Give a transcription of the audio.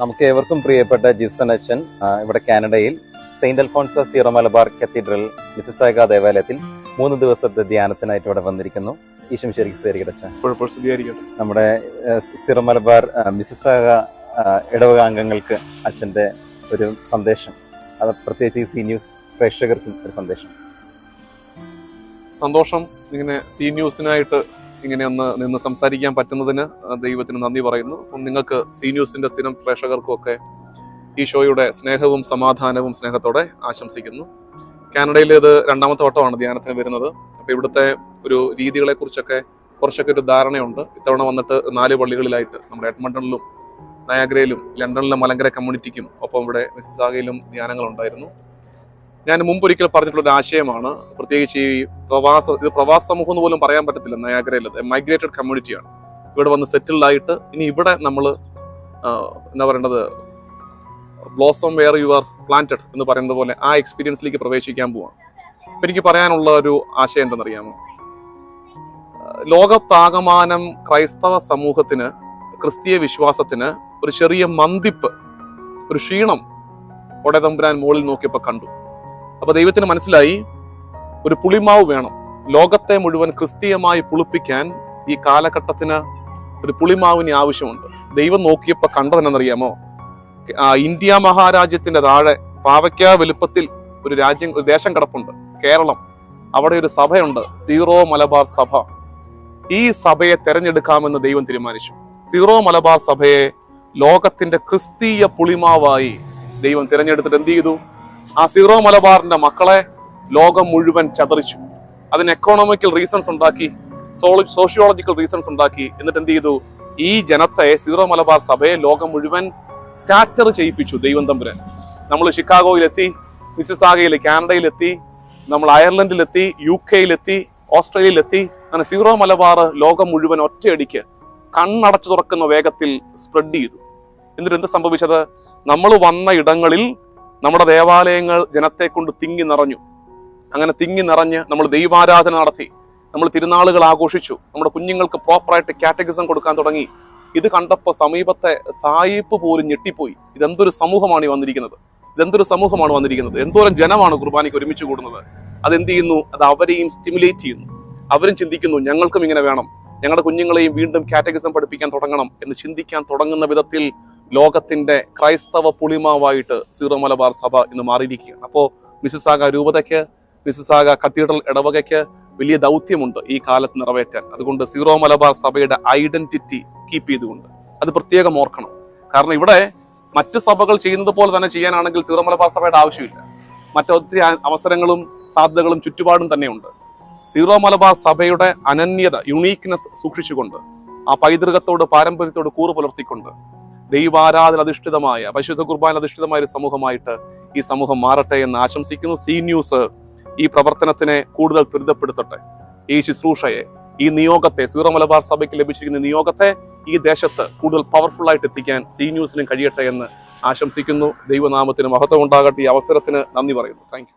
നമുക്ക് ഏവർക്കും പ്രിയപ്പെട്ട ജിസൺ അച്ഛൻ ഇവിടെ കാനഡയിൽ saint Alphonsa Syro Malabar cathedral Mississauga ദേവാലയത്തിൽ മൂന്ന് ദിവസത്തെ ധ്യാനത്തിനായിട്ട് ഇവിടെ വന്നിരിക്കുന്നു. ഈശം ശരിക്കും സ്വീകരിക്കട്ടെ നമ്മുടെ സീറോ മലബാർ മിസിസാഗ ഇടവക അംഗങ്ങൾക്ക് അച്ഛന്റെ ഒരു സന്ദേശം. അത് പ്രത്യേകിച്ച് ഈ സി ന്യൂസ് പ്രേക്ഷകർക്കും ഒരു സന്ദേശം. സന്തോഷം ഇങ്ങനെ സി ന്യൂസിനായിട്ട് ഇങ്ങനെ ഒന്ന് നിന്ന് സംസാരിക്കാൻ പറ്റുന്നതിന് ദൈവത്തിന് നന്ദി പറയുന്നു. അപ്പം നിങ്ങൾക്ക് സി ന്യൂസിന്റെ സ്ഥിരം പ്രേക്ഷകർക്കും ഒക്കെ ഈ ഷോയുടെ സ്നേഹവും സമാധാനവും സ്നേഹത്തോടെ ആശംസിക്കുന്നു. കാനഡയിൽ ഇത് രണ്ടാമത്തെ വട്ടമാണ് ധ്യാനത്തിന് വരുന്നത്. അപ്പോൾ ഇവിടുത്തെ ഒരു രീതികളെ കുറിച്ചൊക്കെ ഒരു ധാരണയുണ്ട്. ഇത്തവണ വന്നിട്ട് നാല് പള്ളികളിലായിട്ട് നമ്മുടെ എഡ്മണ്ടണിലും നയാഗ്രയിലും ലണ്ടനിലെ മലങ്കര കമ്മ്യൂണിറ്റിക്കും ഒപ്പം ഇവിടെ മിസ്സിസാഗയിലും ധ്യാനങ്ങൾ ഉണ്ടായിരുന്നു ഞാൻ മുമ്പൊരിക്കൽ പറഞ്ഞിട്ടുള്ള ഒരു ആശയമാണ്. പ്രത്യേകിച്ച് ഈ പ്രവാസ ഇത് പ്രവാസ സമൂഹം എന്ന് പോലും പറയാൻ പറ്റത്തില്ല. നയാഗ്രയിലത് മൈഗ്രേറ്റഡ് കമ്മ്യൂണിറ്റിയാണ് ഇവിടെ വന്ന് സെറ്റിൽഡ് ആയിട്ട് ഇനി ഇവിടെ നമ്മൾ എന്താ പറയേണ്ടത് blossom where you are planted എന്ന് പറയുന്നത് പോലെ ആ എക്സ്പീരിയൻസിലേക്ക് പ്രവേശിക്കാൻ പോവാണ്. അപ്പം എനിക്ക് പറയാനുള്ള ഒരു ആശയം എന്തെന്നറിയാമോ? ലോകത്താകമാനം ക്രൈസ്തവ സമൂഹത്തിന് ക്രിസ്തീയ വിശ്വാസത്തിന് ഒരു ചെറിയ മന്തിപ്പ് ഒരു ക്ഷീണം ഒടതമ്പുരാൻ മുകളിൽ നോക്കിയപ്പോൾ കണ്ടു. അപ്പൊ ദൈവത്തിന് മനസ്സിലായി ഒരു പുളിമാവ് വേണം. ലോകത്തെ മുഴുവൻ ക്രിസ്തീയമായി പുളിപ്പിക്കാൻ ഈ കാലഘട്ടത്തിന് ഒരു പുളിമാവിന് ആവശ്യമുണ്ട്. ദൈവം നോക്കിയപ്പോ കണ്ടതെന്നറിയാമോ? ഇന്ത്യ മഹാരാജ്യത്തിന്റെ താഴെ പാവയ്ക്ക വലുപ്പത്തിൽ ഒരു രാജ്യം ഒരു ദേശം കിടപ്പുണ്ട്. കേരളം. അവിടെ ഒരു സഭയുണ്ട്. സീറോ മലബാർ സഭ. ഈ സഭയെ തെരഞ്ഞെടുക്കാമെന്ന് ദൈവം തീരുമാനിച്ചു. സീറോ മലബാർ സഭയെ ലോകത്തിന്റെ ക്രിസ്തീയ പുളിമാവായി ദൈവം തിരഞ്ഞെടുത്തിട്ട് എന്ത് ചെയ്തു? ആ സീറോ മലബാറിന്റെ മക്കളെ ലോകം മുഴുവൻ ചതറിച്ചു. അതിന് എക്കോണമിക്കൽ റീസൺസ് ഉണ്ടാക്കി സോഷ്യോളജിക്കൽ റീസൺസ് ഉണ്ടാക്കി. എന്നിട്ട് എന്ത് ചെയ്തു? ഈ ജനത്തെ സീറോ മലബാർ സഭയെ ലോകം മുഴുവൻ സ്കാറ്റർ ചെയ്യിപ്പിച്ചു ദൈവം തമ്പുരൻ നമ്മൾ ഷിക്കാഗോയിലെത്തി മിസിസാഗയിൽ കാനഡയിലെത്തി നമ്മൾ അയർലൻഡിലെത്തി യു കെയിലെത്തി ഓസ്ട്രേലിയയിലെത്തി. അങ്ങനെ സീറോ മലബാർ ലോകം മുഴുവൻ ഒറ്റയടിക്ക് കണ്ണടച്ചു തുറക്കുന്ന വേഗത്തിൽ സ്പ്രെഡ് ചെയ്തു. എന്നിട്ട് എന്ത് സംഭവിച്ചത്? നമ്മൾ വന്ന ഇടങ്ങളിൽ നമ്മുടെ ദേവാലയങ്ങൾ ജനത്തെ കൊണ്ട് തിങ്ങി നിറഞ്ഞു. അങ്ങനെ തിങ്ങി നിറഞ്ഞ് നമ്മൾ ദൈവാരാധന നടത്തി. നമ്മൾ തിരുനാളുകൾ ആഘോഷിച്ചു. നമ്മുടെ കുഞ്ഞുങ്ങൾക്ക് പ്രോപ്പറായിട്ട് കാറ്റഗറിസം കൊടുക്കാൻ തുടങ്ങി. ഇത് കണ്ടപ്പോൾ സമീപത്തെ സായിപ്പ് പോലും ഞെട്ടിപ്പോയി. ഇതെന്തൊരു സമൂഹമാണ് ഈ വന്നിരിക്കുന്നത്? ഇതെന്തൊരു സമൂഹമാണ് വന്നിരിക്കുന്നത്? എന്തോരം ജനമാണ് കുർബാനയ്ക്ക് ഒരുമിച്ച് കൂടുന്നത്? അതെന്ത് ചെയ്യുന്നു? അത് അവരെയും സ്റ്റിമുലേറ്റ് ചെയ്യുന്നു. അവരും ചിന്തിക്കുന്നു ഞങ്ങൾക്കും ഇങ്ങനെ വേണം. ഞങ്ങളുടെ കുഞ്ഞുങ്ങളെയും വീണ്ടും കാറ്റഗറിസം പഠിപ്പിക്കാൻ തുടങ്ങണം എന്ന് ചിന്തിക്കാൻ തുടങ്ങുന്ന വിധത്തിൽ ലോകത്തിന്റെ ക്രൈസ്തവ പുളിമാവായിട്ട് സീറോ മലബാർ സഭ ഇന്ന് മാറിയിരിക്കുകയാണ്. അപ്പോൾ മിസിസാഗ രൂപതയ്ക്ക് മിസിസാഗ കത്തീഡ്രൽ ഇടവകയ്ക്ക് വലിയ ദൗത്യമുണ്ട് ഈ കാലത്ത് നിറവേറ്റാൻ. അതുകൊണ്ട് സീറോ മലബാർ സഭയുടെ ഐഡന്റിറ്റി കീപ്പ് ചെയ്തുകൊണ്ട് അത് പ്രത്യേകം ഓർക്കണം. കാരണം ഇവിടെ മറ്റ് സഭകൾ ചെയ്യുന്നത് പോലെ തന്നെ ചെയ്യാനാണെങ്കിൽ സീറോ മലബാർ സഭയുടെ ആവശ്യമില്ല. മറ്റൊത്തിരി അവസരങ്ങളും സാധ്യതകളും ചുറ്റുപാടും തന്നെയുണ്ട്. സീറോ മലബാർ സഭയുടെ അനന്യത യുണീക്നെസ് സൂക്ഷിച്ചുകൊണ്ട് ആ പൈതൃകത്തോട് പാരമ്പര്യത്തോട് കൂറ് പുലർത്തിക്കൊണ്ട് ദൈവാരാധന അധിഷ്ഠിതമായ പരിശുദ്ധ കുർബാന അധിഷ്ഠിതമായ ഒരു സമൂഹമായിട്ട് ഈ സമൂഹം മാറട്ടെ എന്ന് ആശംസിക്കുന്നു. സി ന്യൂസ് ഈ പ്രവർത്തനത്തിനെ കൂടുതൽ ത്വരിതപ്പെടുത്തട്ടെ. ഈ ശുശ്രൂഷയെ ഈ നിയോഗത്തെ സീറോ മലബാർ സഭയ്ക്ക് ലഭിച്ചിരിക്കുന്ന നിയോഗത്തെ ഈ ദേശത്ത് കൂടുതൽ പവർഫുൾ ആയിട്ട് എത്തിക്കാൻ സി ന്യൂസിനും കഴിയട്ടെ എന്ന് ആശംസിക്കുന്നു. ദൈവനാമത്തിന് മഹത്വം ഉണ്ടാകട്ടെ ഈ അവസരത്തിന് നന്ദി പറയുന്നു. താങ്ക്